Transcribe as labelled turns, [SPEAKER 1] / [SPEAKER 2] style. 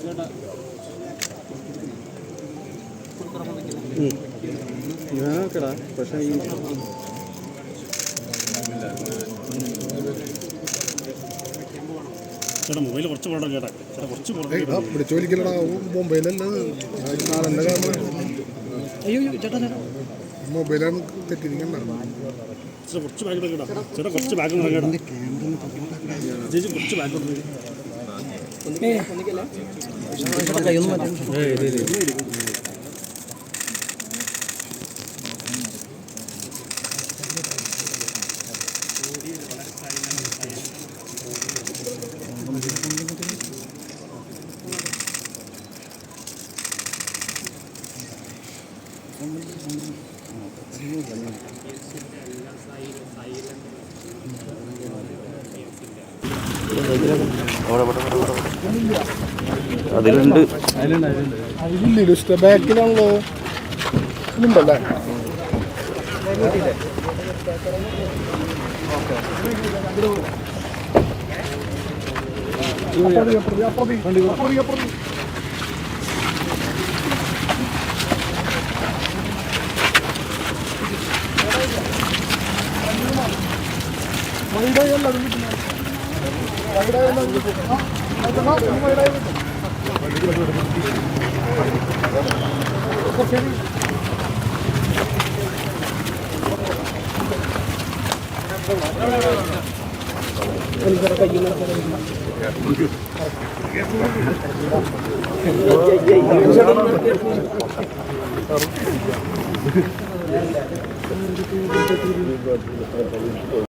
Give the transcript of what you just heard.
[SPEAKER 1] ചേട്ടാ ബാഗ് നോക്കിടാ
[SPEAKER 2] അങ്ങനെയാണ് അടുത്ത്
[SPEAKER 1] ചേട്ടാ മൊബൈൽ കുറച്ച് പോകണം ചേട്ടാ ചേട്ടാ കുറച്ച്
[SPEAKER 3] പിടിച്ചു വലിക്കലടാ മൊബൈലല്ല ചേട്ടാ കാരണം മൊബൈലാണ് തെറ്റിരിക്കണ്ട
[SPEAKER 1] ചേട്ടാ കുറച്ച് ബാഗ് നോക്കിടാ ചേട്ടാ കുറച്ച് ബാഗ് നോക്കിടാ ചേച്ചി കുറച്ച് ബാഗ് നോക്കി
[SPEAKER 2] അതിലുണ്ട്
[SPEAKER 3] ബാക്കിലാണല്ലോ ഇതുണ്ടല്ലേ അപ്പുറത്ത് അപ്പുറത്ത് അപ്പുറത്ത് మహిళలు అడుగుతున్నారు మహిళలు అడుగుతున్నా ఒకసారి Thank you.